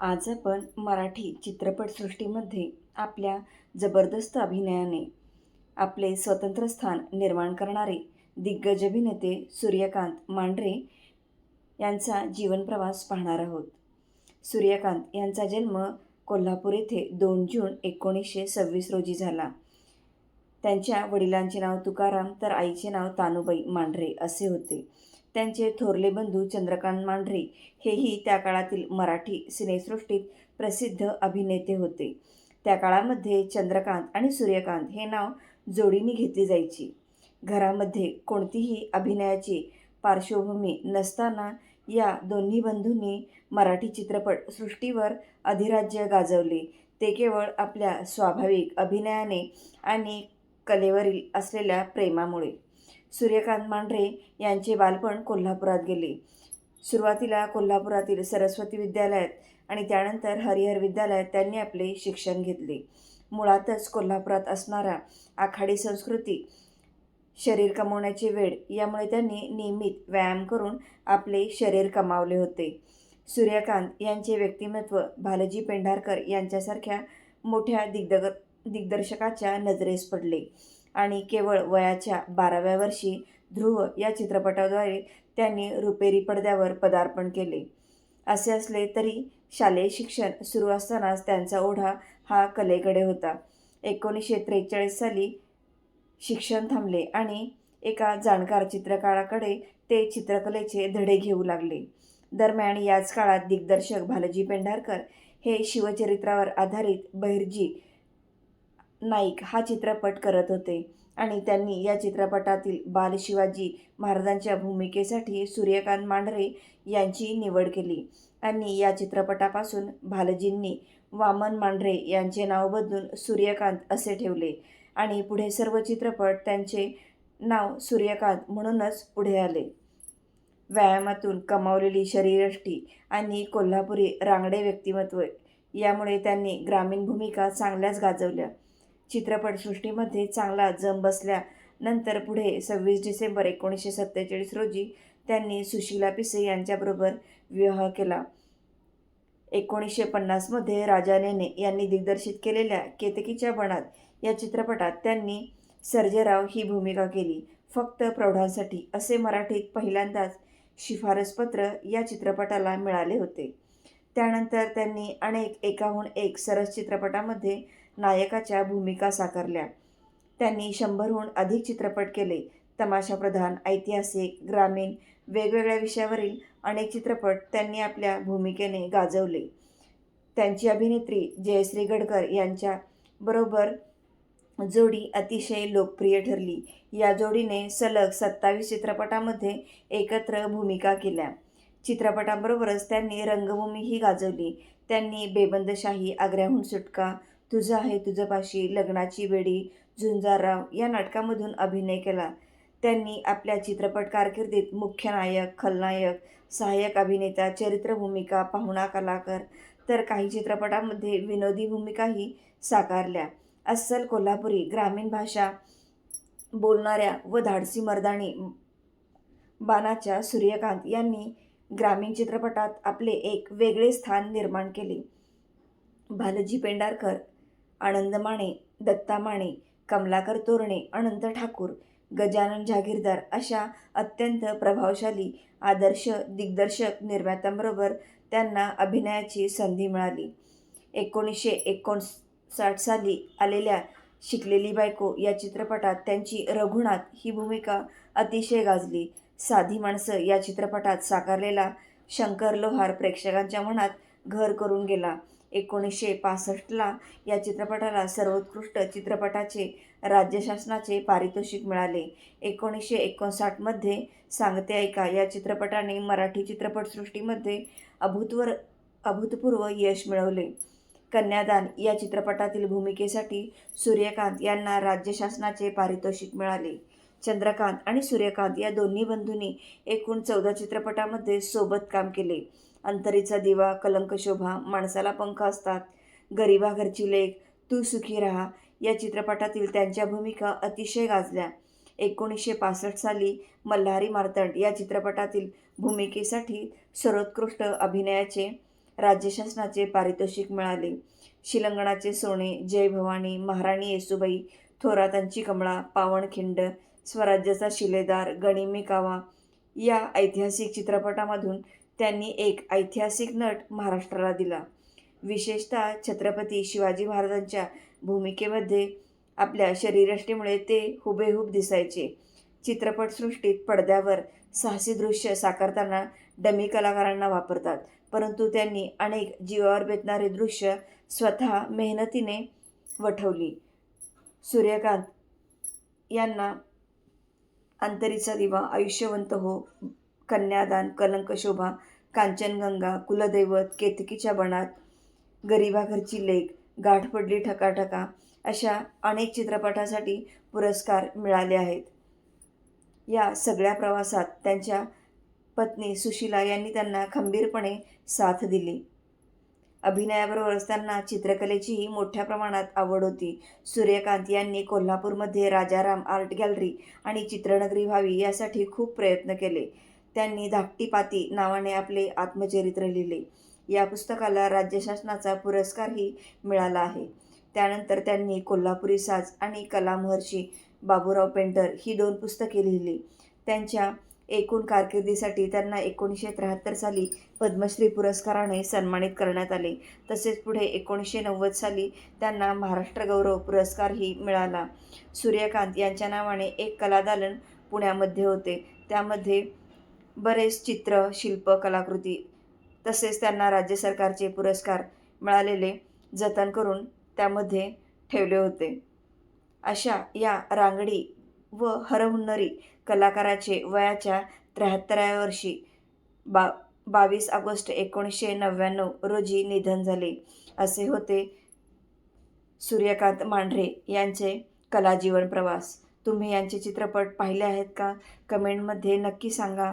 आज आपण मराठी चित्रपटसृष्टीमध्ये आपल्या जबरदस्त अभिनयाने आपले स्वतंत्र स्थान निर्माण करणारे दिग्गज अभिनेते सूर्यकांत मांढरे यांचा जीवनप्रवास पाहणार आहोत. सूर्यकांत यांचा जन्म कोल्हापूर येथे दोन जून एकोणीसशे सव्वीस रोजी झाला. त्यांच्या वडिलांचे नाव तुकाराम तर आईचे नाव तानुबाई मांढरे असे होते. त्यांचे थोरले बंधू चंद्रकांत मांढरे हेही त्या काळातील मराठी सिनेसृष्टीत प्रसिद्ध अभिनेते होते. त्या काळामध्ये चंद्रकांत आणि सूर्यकांत हे नाव जोडीने घेतली जायची. घरामध्ये कोणतीही अभिनयाची पार्श्वभूमी नसताना या दोन्ही बंधूंनी मराठी चित्रपट सृष्टीवर अधिराज्य गाजवले. ते केवळ आपल्या स्वाभाविक अभिनयाने आणि कलेवरील असलेल्या प्रेमामुळे. सूर्यकांत मांढरे यांचे बालपण कोल्हापुरात गेले. सुरुवातीला कोल्हापुरातील सरस्वती विद्यालयात आणि त्यानंतर हरिहर विद्यालयात त्यांनी आपले शिक्षण घेतले. मुळातच कोल्हापुरात असणारा आखाडी संस्कृती शरीर कमवण्याची वेळ यामुळे त्यांनी नियमित व्यायाम करून आपले शरीर कमावले होते. सूर्यकांत यांचे व्यक्तिमत्व भालजी पेंढारकर यांच्यासारख्या मोठ्या दिग्दग दिग्दर्शकाच्या नजरेस पडले. आणि केवळ वयाच्या बाराव्या वर्षी ध्रुव या चित्रपटाद्वारे त्यांनी रुपेरी पडद्यावर पदार्पण केले. असे असले तरी शालेय शिक्षण सुरू असतानाच त्यांचा ओढा हा कलेकडे होता. एकोणीसशे त्रेचाळीस साली शिक्षण थांबले आणि एका जाणकार चित्रकाराकडे ते चित्रकलेचे धडे घेऊ लागले. दरम्यान याच काळात दिग्दर्शक भालजी पेंढारकर हे शिवचरित्रावर आधारित बहिर्जी नाईक हा चित्रपट करत होते. आणि त्यांनी या चित्रपटातील बाल शिवाजी महाराजांच्या भूमिकेसाठी सूर्यकांत मांढरे यांची निवड केली. आणि या चित्रपटापासून भालजींनी वामन मांढरे यांचे नाव बदलून सूर्यकांत असे ठेवले. आणि पुढे सर्व चित्रपट त्यांचे नाव सूर्यकांत म्हणूनच पुढे आले. व्यायामातून कमावलेली शरीरष्टी आणि कोल्हापुरी रांगडे व्यक्तिमत्व यामुळे त्यांनी ग्रामीण भूमिका चांगल्याच गाजवल्या. चित्रपटसृष्टीमध्ये चांगला जम बसल्यानंतर पुढे सव्वीस डिसेंबर एकोणीसशे सत्तेचाळीस रोजी त्यांनी सुशीला पिसे यांच्याबरोबर विवाह केला. एकोणीसशे पन्नासमध्ये राजा नेने यांनी दिग्दर्शित केलेल्या केतकीच्या बणात या चित्रपटात त्यांनी सर्जेराव ही भूमिका केली. फक्त प्रौढांसाठी असे मराठीत पहिल्यांदाच शिफारसपत्र या चित्रपटाला मिळाले होते. त्यानंतर त्यांनी अनेक एकाहून एक सरस चित्रपटामध्ये नायकाच्या भूमिका साकारल्या. त्यांनी शंभरहून अधिक चित्रपट केले. तमाशाप्रधान ऐतिहासिक ग्रामीण वेगवेगळ्या विषयावरील अनेक चित्रपट त्यांनी आपल्या भूमिकेने गाजवले. त्यांची अभिनेत्री जयश्री गडकर यांच्या बरोबर जोडी अतिशय लोकप्रिय ठरली. या जोडीने सलग सत्तावीस चित्रपटामध्ये एकत्र भूमिका केल्या. चित्रपटांबरोबरच त्यांनी रंगभूमीही गाजवली. त्यांनी बेबंदशाही आग्र्याहून सुटका तुझं आहे तुझं पाशी लग्नाची वेडी झुंजारराव या नाटकामधून अभिनय केला. त्यांनी आपल्या चित्रपट कारकिर्दीत मुख्य नायक खलनायक सहाय्यक अभिनेता चरित्र भूमिका पाहुणा कलाकार तर काही चित्रपटामध्ये विनोदी भूमिकाही साकारल्या. अस्सल कोल्हापुरी ग्रामीण भाषा बोलणाऱ्या व धाडसी मर्दानी बानाच्या सूर्यकांत यांनी ग्रामीण चित्रपटात आपले एक वेगळे स्थान निर्माण केले. भालजी पेंडारकर आनंद माने दत्ता माने कमलाकर तोरणे अनंत ठाकूर गजानन जहागीरदार अशा अत्यंत प्रभावशाली आदर्श दिग्दर्शक निर्मात्यांबरोबर त्यांना अभिनयाची संधी मिळाली. एकोणीसशे एकोणसाठ साली आलेल्या शिकलेली बायको या चित्रपटात त्यांची रघुनाथ ही भूमिका अतिशय गाजली. साधी माणसं या चित्रपटात साकारलेला शंकर लोहार प्रेक्षकांच्या मनात घर करून गेला. एकोणीसशे पासष्टला या चित्रपटाला सर्वोत्कृष्ट चित्रपटाचे राज्य शासनाचे पारितोषिक मिळाले. एकोणीसशे एकोणसाठमध्ये सांगते ऐका या चित्रपटाने मराठी चित्रपटसृष्टीमध्ये अभूतवर अभूतपूर्व यश मिळवले. कन्यादान या चित्रपटातील भूमिकेसाठी सूर्यकांत यांना राज्य शासनाचे पारितोषिक मिळाले. चंद्रकांत आणि सूर्यकांत या दोन्ही बंधूंनी एकूण चौदा चित्रपटामध्ये सोबत काम केले. अंतरीचा दिवा कलंक शोभा माणसाला पंख असतात. गरिबा घरची लेख तू सुखी राहा या चित्रपटातील त्यांच्या भूमिका अतिशय गाजल्या. एकोणीसशे पासष्ट साली मल्हारी मार्तंड या चित्रपटातील भूमिकेसाठी सर्वोत्कृष्ट अभिनयाचे राज्य शासनाचे पारितोषिक मिळाले. शिलंगणाचे सोने जय भवानी महाराणी येसुबाई थोरातांची कमळा पावनखिंड स्वराज्याचा शिलेदार गणिमी कावा या ऐतिहासिक चित्रपटामधून त्यांनी एक ऐतिहासिक नट महाराष्ट्राला दिला. विशेषतः छत्रपती शिवाजी महाराजांच्या भूमिकेमध्ये आपल्या शरीरष्टीमुळे ते हुबेहूब दिसायचे. चित्रपटसृष्टीत पडद्यावर साहसी दृश्य साकारताना डमी कलाकारांना वापरतात परंतु त्यांनी अनेक जीवावर बेतणारे दृश्य स्वतः मेहनतीने वठवली. सूर्यकांत यांना अंतरीचा दिवा आयुष्यवंत हो कन्यादान कलंक शोभा कांचनगंगा कुलदैवत केतकीच्या बनात गरिबाघरची लेख गाठ पडली ठकाठका अशा अनेक चित्रपटासाठी पुरस्कार मिळाले आहेत. या सगळ्या प्रवासात त्यांच्या पत्नी सुशीला यांनी त्यांना खंबीरपणे साथ दिली. अभिनयाबरोबरच त्यांना चित्रकलेचीही मोठ्या प्रमाणात आवड होती. सूर्यकांत यांनी कोल्हापूरमध्ये राजाराम आर्ट गॅलरी आणि चित्रनगरी व्हावी यासाठी खूप प्रयत्न केले. त्यांनी धाकटी पाती नावाने आपले आत्मचरित्र लिहिले या पुस्तकाला राज्य शासनाचा पुरस्कारही मिळाला आहे. त्यानंतर त्यांनी कोल्हापुरी साज आणि कलामहर्षी बाबूराव पेंटर ही दोन पुस्तके लिहिली. त्यांच्या एकूण कारकिर्दीसाठी त्यांना एकोणीसशे त्र्याहत्तर साली पद्मश्री पुरस्काराने सन्मानित करण्यात आले. तसेच पुढे एकोणीसशे नव्वद साली त्यांना महाराष्ट्र गौरव पुरस्कारही मिळाला. सूर्यकांत यांच्या नावाने एक कलादालन पुण्यामध्ये होते. त्यामध्ये बरेच चित्र शिल्प कलाकृती तसेच त्यांना राज्य सरकारचे पुरस्कार मिळालेले जतन करून त्यामध्ये ठेवले होते. अशा या रांगडी व हरहुन्नरी कलाकाराचे वयाच्या त्र्याहत्तराव्या वर्षी बा बावीस ऑगस्ट एकोणीसशे नव्याण्णव रोजी निधन झाले. असे होते सूर्यकांत मांढरे यांचे कलाजीवन प्रवास. तुम्ही यांचे चित्रपट पाहिले आहेत का? कमेंटमध्ये नक्की सांगा.